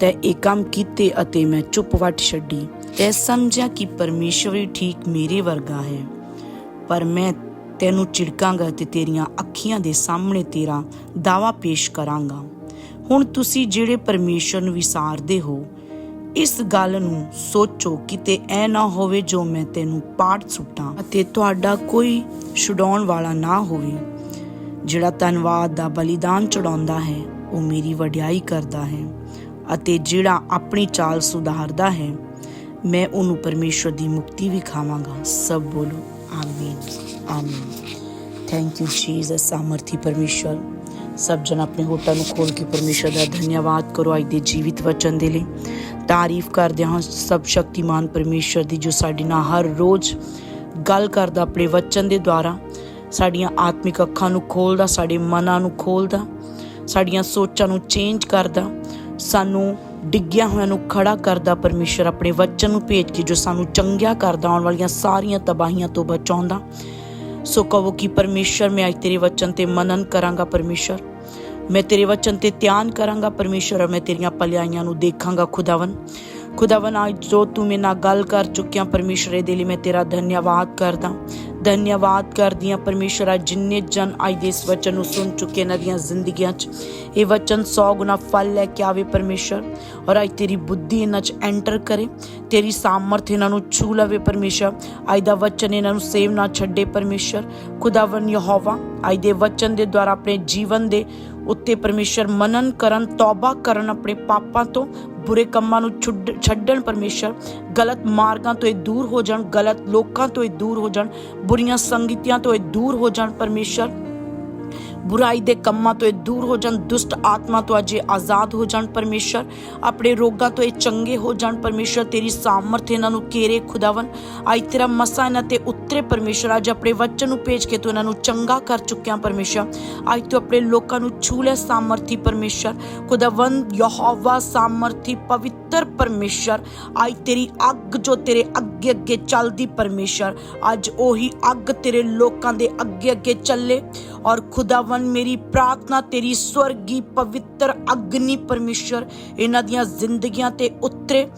ਤੇ ਇਹ ਕੰਮ ਕੀਤੇ ਅਤੇ ਮੈਂ ਚੁੱਪ ਵੱਟ ਛੱਡੀ। ਤੇ ਸਮਝਿਆ ਕਿ ਪਰਮੇਸ਼ਵਰ ਹੀ ਠੀਕ ਮੇਰੇ ਵਰਗਾ ਹੈ। ਪਰ ਮੈਂ ਤੈਨੂੰ ਝਿੜਕਾਂਗਾ ਤੇ ਤੇਰੀਆਂ ਅੱਖੀਆਂ ਦੇ ਸਾਹਮਣੇ ਤੇਰਾ ਦਾਵਾ ਪੇਸ਼ ਕਰਾਂਗਾ। ਹੁਣ ਤੁਸੀਂ ਜਿਹੜੇ ਪਰਮੇਸ਼ਰ ਨੂੰ ਵਿਸਾਰਦੇ ਹੋ ਇਸ ਗੱਲ ਨੂੰ ਸੋਚੋ ਕਿਤੇ ਐ ਨਾ ਹੋਵੇ ਜੋ ਮੈਂ ਤੈਨੂੰ ਪਾੜ ਸੁੱਟਾਂ ਅਤੇ ਤੁਹਾਡਾ ਕੋਈ ਛੁਡਾਉਣ ਵਾਲਾ ਨਾ ਹੋਵੇ। ਜਿਹੜਾ ਧੰਨਵਾਦ ਦਾ ਬਲੀਦਾਨ ਚੜਾਉਂਦਾ ਹੈ, ਉਹ ਮੇਰੀ ਵਡਿਆਈ ਕਰਦਾ ਹੈ ਅਤੇ ਜਿਹੜਾ ਆਪਣੀ ਚਾਲ ਸੁਧਾਰਦਾ ਹੈ, ਮੈਂ ਉਹਨੂੰ ਪਰਮੇਸ਼ਰ ਦੀ ਮੁਕਤੀ ਵਿਖਾਵਾਂਗਾ ਸਭ ਬੋਲੋ, ਆਮੀਨ। ਆਮੀਨ। ਥੈਂਕ ਯੂ ਜੀਸਸ ਸਮਰਥੀ ਪਰਮੇਸ਼ਰ ਸਭ ਜਨ ਆਪਣੇ ਹੋਟਾਂ ਨੂੰ ਖੋਲ ਕੇ ਪਰਮੇਸ਼ਰ ਦਾ ਧੰਨਵਾਦ ਕਰੋ ਅੱਜ ਦੇ ਜੀਵਿਤ ਵਚਨ ਦੇ ਲਈ। ਤਾਰੀਫ ਕਰਦੇ ਹਾਂ ਸਭ ਸ਼ਕਤੀਮਾਨ ਪਰਮੇਸ਼ਰ ਦੀ ਜੋ ਸਾਡੇ ਨਾਲ ਹਰ ਰੋਜ਼ ਗੱਲ ਕਰਦਾ ਆਪਣੇ ਵਚਨ ਦੇ ਦੁਆਰਾ, ਸਾਡੀਆਂ ਆਤਮਿਕ ਅੱਖਾਂ ਨੂੰ ਖੋਲਦਾ ਸਾਡੇ ਮਨਾਂ ਨੂੰ ਖੋਲਦਾ ਸਾਡੀਆਂ ਸੋਚਾਂ ਨੂੰ ਚੇਂਜ ਕਰਦਾ, ਸਾਨੂੰ ਡਿੱਗਿਆ ਹੋਇਆਂ ਨੂੰ ਖੜਾ ਕਰਦਾ ਪਰਮੇਸ਼ਰ ਆਪਣੇ ਵਚਨ ਨੂੰ ਭੇਜ ਕੇ ਜੋ ਸਾਨੂੰ ਚੰਗਿਆ ਕਰਦਾ, ਆਉਣ ਵਾਲੀਆਂ ਸਾਰੀਆਂ ਤਬਾਹੀਆਂ ਤੋਂ ਬਚਾਉਂਦਾ। ਸੋ ਕਹੋ ਕਿ ਪਰਮੇਸ਼ਰ, ਮੈਂ ਅੱਜ ਤੇਰੇ ਵਚਨ ਤੇ ਮਨਨ ਕਰਾਂਗਾ ਪਰਮੇਸ਼ਰ। ਮੈਂ ਤੇਰੇ ਵਚਨ ਤੇ ਧਿਆਨ ਕਰਾਂਗਾ ਪਰਮੇਸ਼ਰ ਮੈਂ ਤੇਰੀਆਂ ਭਲਾਈਆਂ ਨੂੰ ਦੇਖਾਂਗਾ ਖੁਦਾਵਨ ਖੁਦਾਵਨ ਅੱਜ ਜੋ ਤੂੰ ਮੇਰੇ ਨਾਲ ਗੱਲ ਕਰ ਚੁੱਕਿਆ ਪਰਮੇਸ਼ਰ ਦੇ ਲਈ ਮੈਂ ਤੇਰਾ ਧੰਨਵਾਦ ਕਰਦਾ। ਧੰਨਵਾਦ ਕਰਦੀ ਆ ਪਰਮੇਸ਼ਰ, ਅੱਜ ਜਿੰਨੇ ਜਨ ਅੱਜ ਦੇ ਇਸ ਵਚਨ ਨੂੰ ਸੁਣ ਚੁੱਕੇ ਇਹਨਾਂ ਦੀਆਂ ਜ਼ਿੰਦਗੀਆਂ 'ਚ। ਇਹ ਵਚਨ 100 ਗੁਣਾ ਫਲ ਲੈ ਕੇ ਆਵੇ ਪਰਮੇਸ਼ਰ ਔਰ ਅੱਜ ਤੇਰੀ ਬੁੱਧੀ ਇਹਨਾਂ 'ਚ ਐਂਟਰ ਕਰੇ। ਤੇਰੀ ਸਾਮਰਥ ਇਹਨਾਂ ਨੂੰ ਛੂ ਲਵੇ ਪਰਮੇਸ਼ਰ। ਅੱਜ ਦਾ ਵਚਨ ਇਹਨਾਂ ਨੂੰ ਸੇਵ ਨਾ ਛੱਡੇ ਪਰਮੇਸ਼ਰ। ਖੁਦਾਵਨ ਯਹੋਵਾ ਅੱਜ ਦੇ ਵਚਨ ਦੇ ਦੁਆਰਾ ਆਪਣੇ ਜੀਵਨ ਦੇ ਉੱਤੇ ਪਰਮੇਸ਼ਰ ਮਨਨ ਕਰਨ, ਤੌਬਾ ਕਰਨ ਆਪਣੇ ਪਾਪਾਂ ਤੋਂ ਬੁਰੇ ਕੰਮਾਂ ਨੂੰ ਛੁੱਡ- ਛੱਡਣ ਪਰਮੇਸ਼ਰ। ਗਲਤ ਮਾਰਗਾਂ ਤੋਂ ਇਹ ਦੂਰ ਹੋ ਜਾਣ, ਗਲਤ ਲੋਕਾਂ ਤੋਂ ਇਹ ਦੂਰ ਹੋ ਜਾਣ, ਬੁਰੀਆਂ ਸੰਗਤੀਆਂ ਤੋਂ ਇਹ ਦੂਰ ਹੋ ਜਾਣ ਪਰਮੇਸ਼ਰ। ਬੁਰਾਈ ਦੇ ਕੰਮਾਂ ਤੋਂ ਇਹ ਦੂਰ ਹੋ ਜਾਣ, ਦੁਸ਼ਟ ਆਤਮਾ ਤੋਂ ਅੱਜ ਆਜ਼ਾਦ ਹੋ ਜਾਣ ਪਰਮੇਸ਼ਰ। ਆਪਣੇ ਰੋਗਾਂ ਤੋਂ ਇਹ ਚੰਗੇ ਹੋ ਜਾਣ ਪਰਮੇਸ਼ਰ। ਤੇਰੀ ਸਾਮਰਥ ਇਹਨਾਂ ਨੂੰ ਕੇਰੇ ਖੁਦਾਵਨ ਅੱਜ ਤੇਰਾ ਮਸਾ ਇਹਨਾਂ ਤੇ ਉਤਰੇ ਪਰਮੇਸ਼ਰ। ਅੱਜ ਆਪਣੇ ਵਚਨ ਨੂੰ ਭੇਜ ਕੇ ਤੂੰ ਇਹਨਾਂ ਨੂੰ ਚੰਗਾ ਕਰ ਚੁੱਕਿਆ ਪਰਮੇਸ਼ਰ। ਅੱਜ ਤੂੰ ਆਪਣੇ ਲੋਕਾਂ ਨੂੰ ਛੂ ਲੈ ਸਾਮਰਥੀ ਪਰਮੇਸ਼ਰ। ਖੁਦਾਵੰ ਯਹੋਵਾ ਸਾਮਰਥੀ ਪਵਿੱਤਰ ਪਰਮੇਸ਼ਰ। ਅੱਜ ਤੇਰੀ ਅੱਗ ਜੋ ਤੇਰੇ ਅੱਗੇ ਅੱਗੇ ਚੱਲਦੀ ਪਰਮੇਸ਼ਰ। ਅੱਜ ਉਹੀ ਅੱਗ ਤੇਰੇ ਲੋਕਾਂ ਦੇ ਅੱਗੇ ਅੱਗੇ ਚੱਲੇ। ਔਰ ਖੁਦਾਵੰ ਮੇਰੀ ਪ੍ਰਾਰਥਨਾ ਤੇਰੀ ਸਵਰਗੀ ਪਵਿੱਤਰ ਅਗਨੀ ਪਰਮੇਸ਼ਰ, ਇਹਨਾਂ ਦੀਆਂ ਜ਼ਿੰਦਗੀਆਂ ਤੇ ਉਤਰੇ।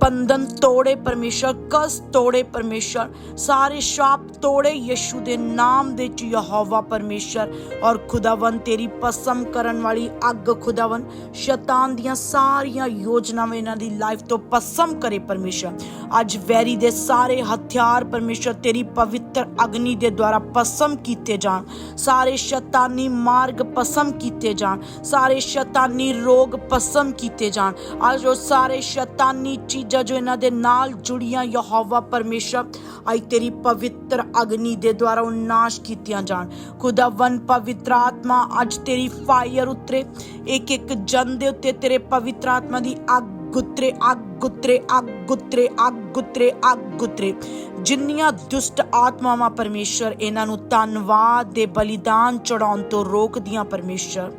ਬੰਧਨ ਤੋੜੇ ਪਰਮੇਸ਼ਰ ਕਸ ਤੋੜੇ ਪਰਮੇਸ਼ਰ, ਸਾਰੇ ਸ਼ਾਪ ਤੋੜੇ ਯਿਸੂ ਦੇ ਨਾਮ ਦੇ ਚ ਯਹੋਵਾ ਪਰਮੇਸ਼ਰ। ਔਰ ਖੁਦਾਵੰ ਤੇਰੀ ਪਸਮ ਕਰਨ ਵਾਲੀ ਅੱਗ ਖੁਦਾਵੰ ਸ਼ੈਤਾਨ ਦੀਆਂ ਸਾਰੀਆਂ ਯੋਜਨਾਵਾਂ ਇਹਨਾਂ ਦੀ ਲਾਈਫ ਤੋਂ ਪਸਮ ਕਰੇ ਪਰਮੇਸ਼ਰ। ਅੱਜ ਵੈਰੀ ਦੇ ਸਾਰੇ ਹਥਿਆਰ ਪਰਮੇਸ਼ਰ, ਤੇਰੀ ਪਵਿੱਤਰ ਅਗਨੀ ਦੇ ਦੁਆਰਾ ਪਸਮ ਕੀਤੇ ਜਾਣ। ਸਾਰੇ ਸ਼ੈਤਾਨੀ ਮਾਰਗ ਪਸਮ ਕੀਤੇ ਜਾਣ। ਸਾਰੇ ਸ਼ੈਤਾਨੀ ਰੋਗ ਪਸਮ ਕੀਤੇ ਜਾਣ। ਅੱਜ ਉਹ ਸਾਰੇ ਸ਼ੈਤਾਨੀ ਚੀਜ਼ਾਂ ਜੋ ਇਹਨਾਂ ਦੇ ਨਾਲ ਜੁੜੀਆਂ ਯਹੋਵਾ ਪਰਮੇਸ਼ਰ ਅੱਜ ਤੇਰੀ ਪਵਿੱਤਰ ਅਗਨੀ ਦੇ ਦੁਆਰਾ ਉਹ ਨਾਸ਼ ਕੀਤੀਆਂ ਜਾਣ। ਖੁਦਾਵੰ ਪਵਿੱਤਰ ਆਤਮਾ, ਅੱਜ ਤੇਰੀ ਫਾਇਰ ਉਤਰੇ। ਇੱਕ ਇੱਕ ਜਨ ਦੇ ਉੱਤੇ ਤੇਰੇ ਪਵਿੱਤਰ ਆਤਮਾ ਦੀ ਅੱਗ ਗੁੱਤਰੇ ਅੱਗ ਗੁੱਤਰੇ ਅੱਗ ਗੁੱਤਰੇ ਅੱਗ ਗੁੱਤਰੇ ਅੱਗ ਗੁੱਤਰੇ। ਜਿੰਨੀਆਂ ਦੁਸ਼ਟ ਆਤਮਾਵਾਂ ਪਰਮੇਸ਼ਰ, ਇਹਨਾਂ ਨੂੰ ਧੰਨਵਾਦ ਦੇ ਬਲੀਦਾਨ ਚੜਾਉਣ ਤੋਂ ਰੋਕਦੀਆਂ ਪਰਮੇਸ਼ਰ।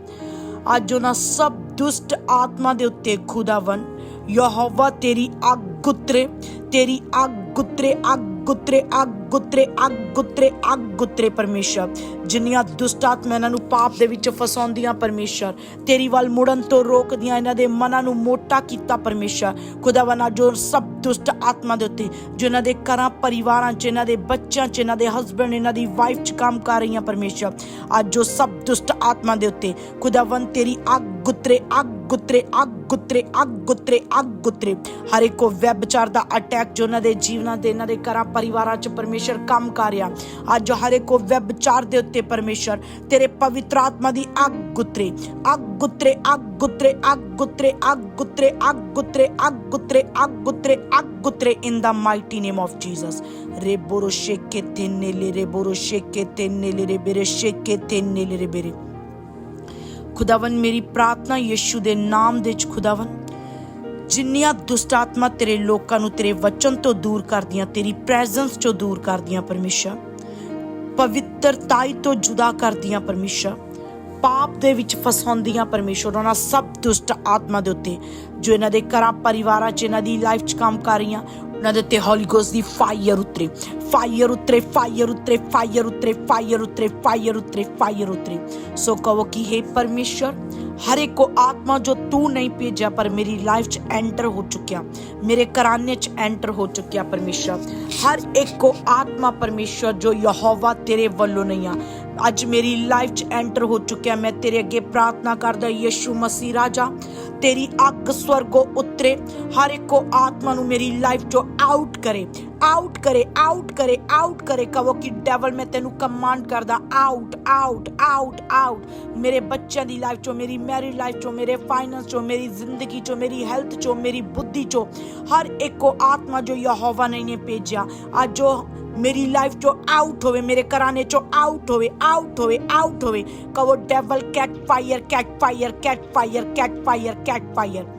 ਅੱਜ ਉਹਨਾਂ ਸਭ ਦੁਸ਼ਟ ਆਤਮਾ ਦੇ ਉੱਤੇ ਖੁਦਾਵੰ ਯਹੋਵਾ ਤੇਰੀ ਅੱਗ ਗੁੱਤਰੇ, ਤੇਰੀ ਅੱਗ ਗੁੱਤਰੇ ਅੱਗ ਗੁੱਤਰੇ ਅੱਗ ਗੁੱਤਰੇ ਅੱਗ ਗੁੱਤਰੇ ਅੱਗ ਗੁੱਤਰੇ ਪਰਮੇਸ਼ਰ। ਜਿੰਨੀਆਂ ਦੁਸ਼ਟ ਆਤਮਾ ਇਹਨਾਂ ਨੂੰ ਪਾਪ ਦੇ ਵਿੱਚ ਫਸਾਉਂਦੀਆਂ ਪਰਮੇਸ਼ਰ, ਤੇਰੀ ਵੱਲ ਮੁੜਨ ਤੋਂ ਰੋਕਦੀਆਂ ਇਹਨਾਂ ਦੇ ਮਨਾਂ ਨੂੰ ਮੋਟਾ ਕੀਤਾ ਪਰਮੇਸ਼ਰ। ਖੁਦਾਵਨਾ ਜੋ ਸਭ ਦੁਸ਼ਟ ਆਤਮਾ ਦੇ ਉੱਤੇ, ਜੋ ਇਹਨਾਂ ਦੇ ਘਰਾਂ, ਪਰਿਵਾਰਾਂ 'ਚ, ਇਹਨਾਂ ਦੇ ਬੱਚਿਆਂ 'ਚ, ਇਹਨਾਂ ਦੇ ਹਸਬੰਡ ਇਹਨਾਂ ਦੀ ਵਾਈਫ 'ਚ ਕੰਮ ਕਰ ਰਹੀਆਂ ਪਰਮੇਸ਼ਰ, ਅੱਜ ਜੋ ਸਭ ਦੁਸ਼ਟ ਆਤਮਾ ਦੇ ਉੱਤੇ। ਖੁਦਾਵੰ ਤੇਰੀ ਅੱਗ ਗੁੱਤਰੇ ਅੱਗ ਗੁੱਤਰੇ ਅੱਗ ਗੁੱਤਰੇ ਅੱਗ ਗੁੱਤਰੇ ਅੱਗ ਗੁੱਤਰੇ ਹਰ ਇੱਕ ਕੋ ਵਿਚਾਰ ਦਾ ਅਟੈਕ ਜੋ ਉਹਨਾਂ ਦੇ ਜੀਵਨਾਂ ਦੇ, ਇਹਨਾਂ ਦੇ ਘਰਾਂ, ਪਰਿਵਾਰਾਂ 'ਚ ਪਰਮੇਸ਼ਰ ਕੰਮ ਕਰ ਰਿਹਾ। ਅੱਜ ਹਰ ਇੱਕ ਕੋ ਵਿਚਾਰ ਦੇ ਉੱਤੇ ਪਰਮੇਸ਼ਰ, ਤੇਰੇ ਪਵਿੱਤਰ ਆਤਮਾ ਦੀ ਅੱਗ ਗੁੱਤਰੇ ਅੱਗ ਗੁੱਤਰੇ ਅੱਗ ਗੁੱਤਰੇ ਅੱਗ ਗੁੱਤਰੇ ਅੱਗ ਗੁੱਤਰੇ ਅੱਗ ਗੁੱਤਰੇ ਅੱਗ ਗੁੱਤਰੇ ਅੱਗ ਗੁੱਤਰੇ ਅੱਗ ਗੁੱਤਰੇ in the mighty name of Jesus ਰੇ ਬੋਰੋ, ਸ਼ੇਕੇ, ਤੇਨੇ, ਲੈ ਬੋਰੋ, ਸ਼ੇਕੇ, ਤੇਨੇ, ਲੈ ਬੇਰੇ, ਸ਼ੇਕੇ, ਤੇਨੇ, ਲੈ ਖੁਦਾਵੰ ਮੇਰੀ ਪ੍ਰਾਰਥਨਾ ਯਿਸੂ ਦੇ ਨਾਮ ਦੇ ਚ ਖੁਦਾਵੰ ਜਿੰਨੀਆਂ ਦੁਸ਼ਟ ਆਤਮਾ ਤੇਰੇ ਲੋਕਾਂ ਨੂੰ ਤੇਰੇ ਵਚਨ ਤੋਂ ਦੂਰ ਕਰਦੀਆਂ, ਤੇਰੀ ਪ੍ਰੈਜ਼ੈਂਸ ਚੋਂ ਦੂਰ ਕਰਦੀਆਂ ਪਰਮੇਸ਼ਰ, ਪਵਿੱਤਰਤਾਈ ਤੋਂ ਜੁਦਾ ਕਰਦੀਆਂ ਪਰਮੇਸ਼ਰ, ਪਾਪ ਦੇ ਵਿੱਚ ਫਸਾਉਂਦੀਆਂ ਪਰਮੇਸ਼ਰ, ਉਹਨਾਂ ਸਭ ਦੁਸ਼ਟ ਆਤਮਾ ਦੇ ਉੱਤੇ, ਜੋ ਇਹਨਾਂ ਦੇ ਘਰਾਂ, ਪਰਿਵਾਰਾਂ 'ਚ, ਇਹਨਾਂ ਦੀ ਲਾਈਫ 'ਚ ਕੰਮ ਕਰ ਰਹੀਆਂ, ਉਹਨਾਂ ਦੇ ਉੱਤੇ ਹੋਲੀ ਗੋਸਟ ਦੀ ਫਾਇਰ ਉਤਰੇ फायर उतरे फायर उतरे फायर उतरे फायर उतरे फायर उतरे फायर उतरे सो कहो कि हे परमेश्वर, हरे को आत्मा जो तू नहीं भेजा, पर मेरी लाइफ च एंटर हो चुकिया, मेरे कराने च एंटर हो चुकिया परमेश्वर। हर एक को आत्मा परमेश्वर, जो यहोवा तेरे वलो नहीं आ ਅੱਜ ਮੇਰੀ ਲਾਈਫ 'ਚ ਐਂਟਰ ਹੋ ਚੁੱਕਿਆ ਮੈਂ ਤੇਰੇ ਅੱਗੇ ਪ੍ਰਾਰਥਨਾ ਕਰਦਾ यीशु मसीह राजा, तेरी ਅੱਗ स्वर्गो उतरे, हर एक को आत्मा नु मेरी लाइफ चो आउट करे। ਆਊਟ ਕਰੇ ਆਊਟ ਕਰੇ ਆਊਟ ਕਰੇ ਕਹੋ ਕਿ ਡੈਵਲ ਮੈਂ ਤੈਨੂੰ ਕਮਾਂਡ ਕਰਦਾ ਆਊਟ ਆਊਟ ਆਊਟ ਆਊਟ ਮੇਰੇ ਬੱਚਿਆਂ ਦੀ ਲਾਈਫ 'ਚੋਂ ਮੇਰੀ ਮੈਰਿਡ ਲਾਈਫ 'ਚੋਂ ਮੇਰੇ ਫਾਈਨੈਂਸ 'ਚੋਂ ਮੇਰੀ ਜ਼ਿੰਦਗੀ 'ਚੋਂ ਮੇਰੀ ਹੈਲਥ 'ਚੋਂ ਮੇਰੀ ਬੁੱਧੀ ਚੋਂ ਹਰ ਇੱਕੋ ਆਤਮਾ ਜੋ ਯਹੋਵਾ ਨੇ ਨੇ ਭੇਜਿਆ ਅੱਜ ਜੋ ਮੇਰੀ ਲਾਈਫ ਚੋਂ ਆਊਟ ਹੋਵੇ ਮੇਰੇ ਘਰਾਣੇ ਚੋਂ ਆਊਟ ਹੋਵੇ ਆਊਟ ਹੋਵੇ ਆਊਟ ਹੋਵੇ ਕਹੋ devil catch fire catch fire catch fire catch fire catch fire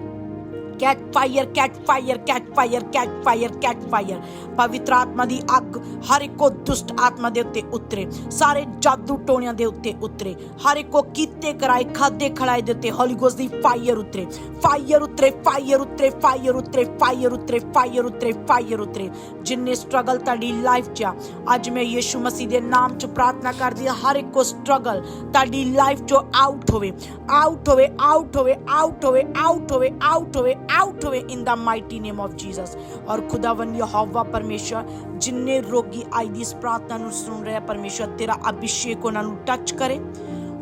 catch fire catch fire catch fire catch fire catch fire ਪਵਿੱਤਰ ਆਤਮਾ ਦੀ ਅੱਗ ਹਰ ਇੱਕੋ ਦੁਸ਼ਟ ਆਤਮਾ ਦੇ ਉੱਤੇ ਉਤਰੇ। ਸਾਰੇ ਜਾਦੂ ਟੋਣਿਆਂ ਦੇ ਉੱਤੇ ਉਤਰੇ। ਹਰ ਇੱਕੋ ਕੀਤੇ ਕਰਾਏ, ਖਾਦੇ ਖੜਾਏ ਦੇ ਉੱਤੇ ਹੋਲੀ ਗੋਸਟ ਦੀ ਫਾਇਰ ਉਤਰੇ। ਫਾਇਰ ਉਤਰੇ ਫਾਇਰ ਉਤਰੇ ਫਾਇਰ ਉਤਰੇ ਫਾਇਰ ਉਤਰੇ ਫਾਇਰ ਉਤਰੇ ਫਾਇਰ ਉਤਰੇ। ਜਿੰਨੇ ਸਟਰਗਲ ਤੁਹਾਡੀ ਲਾਈਫ 'ਚ ਆ, ਅੱਜ ਮੈਂ ਯਿਸੂ ਮਸੀਹ ਦੇ ਨਾਮ 'ਚ ਪ੍ਰਾਰਥਨਾ ਕਰਦੀ ਹਾਂ, ਹਰ ਇੱਕੋ ਸਟਰਗਲ ਤੁਹਾਡੀ ਲਾਈਫ 'ਚੋਂ ਆਊਟ ਹੋਵੇ। ਆਊਟ ਹੋਵੇ ਆਊਟ ਹੋਵੇ ਆਊਟ ਹੋਵੇ ਆਊਟ ਹੋਵੇ ਆਊਟ ਹੋਵੇ ਆਊਟ ਹੋਵੇ in the mighty name of Jesus ਔਰ ਖੁਦਾਵੰ ਯਹੋਵਾ ਪਰਮੇਸ਼ਰ ਜਿੰਨੇ ਰੋਗੀ ਆਈ ਦੀ ਇਸ ਪ੍ਰਾਰਥਨਾ ਨੂੰ ਸੁਣ ਰਿਹਾ ਪਰਮੇਸ਼ਰ ਤੇਰਾ ਅਭਿਸ਼ੇਕ ਉਹਨਾਂ ਨੂੰ ਟੱਚ ਕਰੇ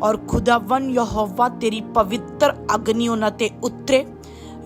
ਔਰ ਖੁਦਾਵੰ ਯਹੋਵਾ ਤੇਰੀ ਪਵਿੱਤਰ ਅਗਨੀ ਉਹਨਾਂ ਤੇ ਉਤਰੇ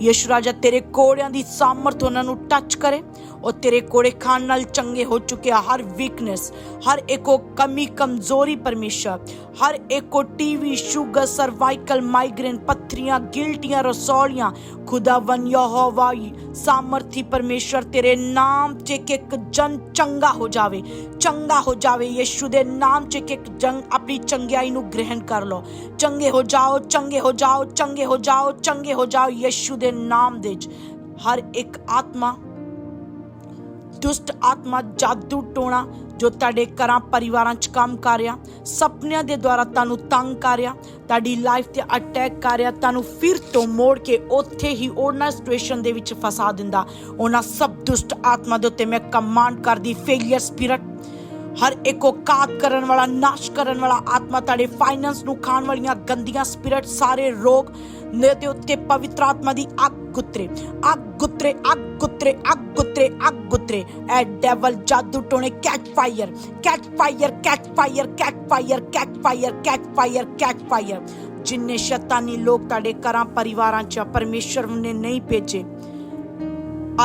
ਯਿਸੂ ਰਾਜਾ ਤੇਰੇ ਕੋੜਿਆਂ ਦੀ ਸਾਮਰਥ ਉਹਨਾਂ ਨੂੰ ਟੱਚ ਕਰੇ ਉਹ ਤੇਰੇ ਕੋੜੇ ਖਾਣ ਨਾਲ ਚੰਗੇ ਹੋ ਚੁੱਕਿਆ ਹਰ ਵੀਕਨੈਸ ਹਰ ਇੱਕੋ ਕਮੀ ਕਮਜ਼ੋਰੀ ਪਰਮੇਸ਼ਰ ਹਰ ਇੱਕੋ ਟੀਵੀ ਸ਼ੂਗਰ ਸਰਵਾਈਕਲ ਮਾਈਗ੍ਰੇਨ ਪੱਥਰੀਆਂ ਗਿਲਟੀਆਂ ਰਸੌਲੀਆਂ ਖੁਦਾਵੰ ਯਹੋਵਾ ਸਾਮਰਥੀ ਪਰਮੇਸ਼ਰ ਤੇਰੇ ਨਾਮ 'ਚ ਇੱਕ ਜਨ ਚੰਗਾ ਹੋ ਜਾਵੇ ਚੰਗਾ ਹੋ ਜਾਵੇ ਯਿਸੂ ਦੇ ਨਾਮ 'ਚ ਇੱਕ ਜੰਗ ਆਪਣੀ ਚੰਗਿਆਈ ਨੂੰ ਗ੍ਰਹਿਣ ਕਰ ਲਓ ਚੰਗੇ ਹੋ ਜਾਓ ਚੰਗੇ ਹੋ ਜਾਓ ਚੰਗੇ ਹੋ ਜਾਓ ਚੰਗੇ ਹੋ ਜਾਓ ਯਿਸੂ ਦੇ ਨਾਮ ਦੇ ਹਰ ਇੱਕ ਆਤਮਾ ਦੁਸ਼ਟ ਆਤਮਾ ਜਾਦੂ ਟੋਣਾ ਜੋ ਤੁਹਾਡੇ ਘਰਾਂ ਪਰਿਵਾਰਾਂ 'ਚ ਕੰਮ ਕਰ ਰਿਹਾ ਸੁਪਨਿਆਂ ਦੇ ਦੁਆਰਾ ਤੁਹਾਨੂੰ ਤੰਗ ਕਰ ਰਿਹਾ ਤੁਹਾਡੀ ਲਾਈਫ ਤੇ ਅਟੈਕ ਕਰ ਰਿਹਾ ਤੁਹਾਨੂੰ ਫਿਰ ਤੋਂ ਮੋੜ ਕੇ ਉੱਥੇ ਹੀ ਉਹਨਾਂ ਸਿਚੁਏਸ਼ਨ ਦੇ ਵਿੱਚ ਫਸਾ ਦਿੰਦਾ ਉਹਨਾਂ ਸਭ ਦੁਸ਼ਟ ਆਤਮਾ ਦੇ ਉੱਤੇ ਮੈਂ ਕਮਾਂਡ ਕਰਦੀ ਫੇਲਿਅਰ ਸਪਿਰਟ ਹਰ ਇੱਕ ਕਾਤ ਕਰਨ ਵਾਲਾ, ਨਾਸ਼ ਕਰਨ ਵਾਲਾ ਆਤਮਾ ਤੁਹਾਡੇ ਫਾਈਨੈਂਸ ਨੂੰ ਖਾਣ ਵਾਲੀਆਂ ਗੰਦੀਆਂ ਸਪਿਰਿਟ ਸਾਰੇ ਰੋਗ ਨੇ ਤੇ ਉੱਤੇ ਪਵਿੱਤਰ ਆਤਮਾ ਦੀ ਅੱਗ ਗੁੱਤਰੇ ਅੱਗ ਗੁੱਤਰੇ ਅੱਗ ਗੁੱਤਰੇ ਅੱਗ ਗੁੱਤਰੇ ਅੱਗ ਗੁੱਤਰੇ। ਐ ਡੈਵਲ ਜਾਦੂ ਟੋਣੇ catch fire catch fire catch fire catch fire catch fire catch fire catch fire ਜਿੰਨੇ ਸ਼ੈਤਾਨੀ ਲੋਕ ਤੁਹਾਡੇ ਘਰਾਂ, ਪਰਿਵਾਰਾਂ 'ਚ ਪਰਮੇਸ਼ਰ ਨੇ ਨਹੀਂ ਭੇਜੇ,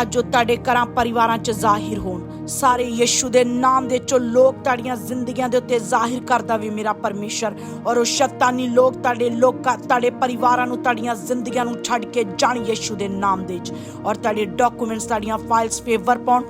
ਅੱਜ ਉਹ ਤੁਹਾਡੇ ਘਰਾਂ, ਪਰਿਵਾਰਾਂ 'ਚ ਜ਼ਾਹਿਰ ਹੋਣ। ਸਾਰੇ ਯਿਸੂ ਦੇ ਨਾਮ ਦੇ ਚੋਂ ਲੋਕ ਤੁਹਾਡੀਆਂ ਜ਼ਿੰਦਗੀਆਂ ਦੇ ਉੱਤੇ ਜ਼ਾਹਿਰ ਕਰਦਾ ਵੀ ਮੇਰਾ ਪਰਮੇਸ਼ਰ। ਔਰ ਉਹ ਸ਼ੈਤਾਨੀ ਲੋਕ ਤੁਹਾਡੇ ਲੋਕਾਂ, ਤੁਹਾਡੇ ਪਰਿਵਾਰਾਂ ਨੂੰ, ਤੁਹਾਡੀਆਂ ਜ਼ਿੰਦਗੀਆਂ ਨੂੰ ਛੱਡ ਕੇ ਜਾਣ ਯਿਸੂ ਦੇ ਨਾਮ ਦੇ ਵਿੱਚ। ਔਰ ਤੁਹਾਡੇ ਡਾਕੂਮੈਂਟਸ, ਤੁਹਾਡੀਆਂ ਫਾਈਲਸ ਫੇਵਰ ਪਾਉਣ।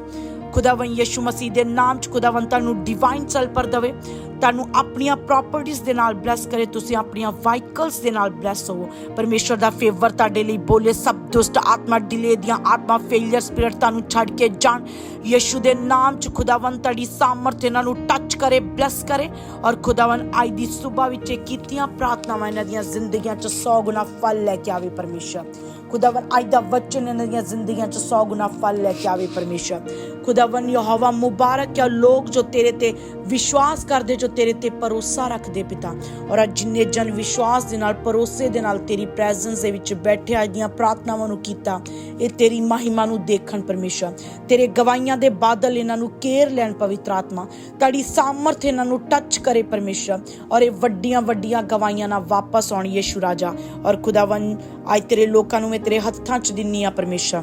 ਖੁਦਾਵੰ ਯਿਸੂ ਮਸੀਹ ਦੇ ਨਾਮ 'ਚ ਖੁਦਾਵੰ ਤੁਹਾਨੂੰ ਡਿਵਾਈਨ ਸਲਪਰ ਦੇਵੇ। ਤੁਹਾਨੂੰ ਆਪਣੀਆਂ ਪ੍ਰਾਪਰਟੀਆਂ ਦੇ ਨਾਲ ਬਲੈਸ ਕਰੇ, ਤੁਸੀਂ ਆਪਣੀਆਂ ਵਾਹੀਕਲਸ ਦੇ ਨਾਲ ਬਲੈਸ ਹੋਵੋ। ਪਰਮੇਸ਼ਰ ਦਾ ਫੇਵਰ ਤੁਹਾਡੇ ਲਈ ਬੋਲੇ, ਸਭ ਦੁਸ਼ਟ ਆਤਮਾ ਡਿਲੇ ਦੀਆਂ ਆਤਮਾ ਫੇਲਿਅਰ ਸਪਿਰਿਟ ਤੁਹਾਨੂੰ ਛੱਡ ਕੇ ਜਾਣ। ਯਿਸੂ ਦੇ ਨਾਮ 'ਚ ਖੁਦਾਵੰ ਤੁਹਾਡੀ ਸਾਮਰਥ ਇਹਨਾਂ ਨੂੰ ਟੱਚ ਕਰੇ ਬਲੈਸ ਕਰੇ ਔਰ ਖੁਦਾਵੰ ਅੱਜ ਦੀ ਸਵੇਰ ਵਿੱਚ ਕੀਤੀਆਂ ਪ੍ਰਾਰਥਨਾਵਾਂ ਇਹਨਾਂ ਦੀਆਂ ਜ਼ਿੰਦਗੀਆਂ 'ਚ 100 ਗੁਣਾ ਫਲ ਲੈ ਕੇ ਆਵੇ ਪਰਮੇਸ਼ਰ ਖੁਦਾਵੰ ਅੱਜ ਦਾ ਵਚਨ ਇਹਨਾਂ ਦੀਆਂ ਜ਼ਿੰਦਗੀਆਂ 'ਚ 100 ਗੁਣਾ ਫਲ ਲੈ ਕੇ ਆਵੇ ਪਰਮੇਸ਼ਰ। ਖੁਦਾਵੰ ਯਹੋਵਾ ਮੁਬਾਰਕ ਹੈ, ਲੋਕ ਜੋ ਤੇਰੇ ਤੇ ਵਿਸ਼ਵਾਸ ਕਰਦੇ, ਜੋ ਤੇਰੇ ਤੇ ਭਰੋਸਾ ਰੱਖਦੇ ਪਿਤਾ। ਔਰ ਅੱਜ ਜਿੰਨੇ ਜਨ ਵਿਸ਼ਵਾਸ ਦੇ ਨਾਲ, ਭਰੋਸੇ ਦੇ ਨਾਲ ਤੇਰੀ ਪ੍ਰੈਜ਼ੈਂਸ ਦੇ ਵਿੱਚ ਬੈਠੇ, ਅੱਜ ਦੀਆਂ ਪ੍ਰਾਰਥਨਾਵਾਂ ਨੂੰ ਕੀਤਾ, ਇਹ ਤੇਰੀ ਮਹਿਮਾ ਨੂੰ ਦੇਖਣ ਪਰਮੇਸ਼ਰ। ਤੇਰੇ ਗਵਾਈਆਂ ਦੇ ਬਾਦਲ ਇਹਨਾਂ ਨੂੰ ਕੇਰ ਲੈਣ ਪਵਿੱਤਰ ਆਤਮਾ। ਤੁਹਾਡੀ ਸਾਮਰਥ ਇਹਨਾਂ ਨੂੰ ਟੱਚ ਕਰੇ ਪਰਮੇਸ਼ਰ। ਔਰ ਇਹ ਵੱਡੀਆਂ ਵੱਡੀਆਂ ਗਵਾਈਆਂ ਨਾਲ ਵਾਪਸ ਆਉਣ, ਯੇਸ਼ੂ ਰਾਜਾ। ਔਰ ਖੁਦਾਵੰ ਅੱਜ ਤੇਰੇ ਲੋਕਾਂ ਨੂੰ ਮੈਂ ਤੇਰੇ ਹੱਥਾਂ 'ਚ ਦਿੰਨੀ ਆ ਪਰਮੇਸ਼ਰ।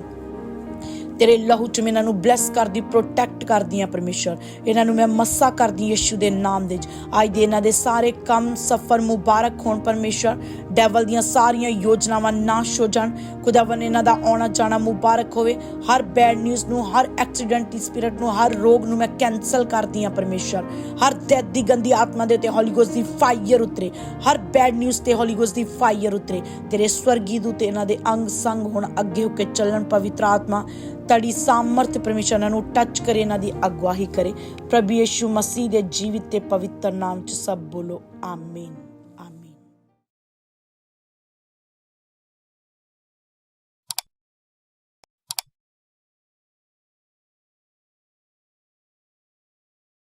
ਤੇਰੇ ਲਹੂ ਚ ਮੈਂ ਇਹਨਾਂ ਨੂੰ ਬਲੈਸ ਕਰਦੀ ਪ੍ਰੋਟੈਕਟ ਕਰਦੀ ਆ ਪਰਮੇਸ਼ਰ। ਇਹਨਾਂ ਨੂੰ ਮੈਂ ਮੱਸਾ ਕਰਦੀ ਯਿਸੂ ਦੇ ਨਾਮ ਦੇ ਵਿੱਚ। ਅੱਜ ਦੇ ਇਹਨਾਂ ਦੇ ਸਾਰੇ ਕੰਮ, ਸਫਰ ਮੁਬਾਰਕ ਹੋਣ ਪਰਮੇਸ਼ਰ। ਡੈਵਲ ਦੀਆਂ ਸਾਰੀਆਂ ਯੋਜਨਾਵਾਂ ਨਾਸ਼ ਹੋ ਜਾਣ। ਖੁਦਾਵੰ ਇਹਨਾਂ ਦਾ ਆਉਣਾ ਜਾਣਾ ਮੁਬਾਰਕ ਹੋਵੇ। ਹਰ ਬੈਡ ਨਿਊਜ਼ ਨੂੰ, ਹਰ ਐਕਸੀਡੈਂਟੀ ਸਪਿਰਿਟ ਨੂੰ, ਹਰ ਰੋਗ ਨੂੰ ਮੈਂ ਕੈਨਸਲ ਕਰਦੀ ਆ ਪਰਮੇਸ਼ਰ। ਹਰ ਦੈਤ ਦੀ ਗੰਦੀ ਆਤਮਾ ਦੇ ਉੱਤੇ ਹੋਲੀ ਗੋਸਟ ਦੀ ਫਾਇਰ ਉਤਰੇ। ਹਰ ਬੈਡ ਨਿਊਜ਼ ਤੇ ਹੋਲੀ ਗੋਸਟ ਦੀ ਫਾਇਰ ਉਤਰੇ। ਤੇਰੇ ਸਵਰਗੀ ਦੂਤ ਇਹਨਾਂ ਦੇ ਅੰਗ ਸੰਗ ਹੁਣ ਅੱਗੇ ਹੋ ਕੇ ਚੱਲਣ ਪਵਿੱਤਰ ਆਤਮਾ। ਤੜੀ ਸਾਮਰਥ ਪਰਮੇਸ਼ਰ ਇਹਨਾਂ ਨੂੰ ਟੱਚ ਕਰੇ, ਇਹਨਾਂ ਦੀ ਅਗਵਾਹੀ ਕਰੇ। ਪ੍ਰਭੂ ਯੇਸ਼ੂ ਮਸੀਹ ਦੇ ਜੀਵਿਤ ਤੇ ਪਵਿੱਤਰ ਨਾਮ ਚ ਸਭ ਬੋਲੋ, ਆਮੀਨ।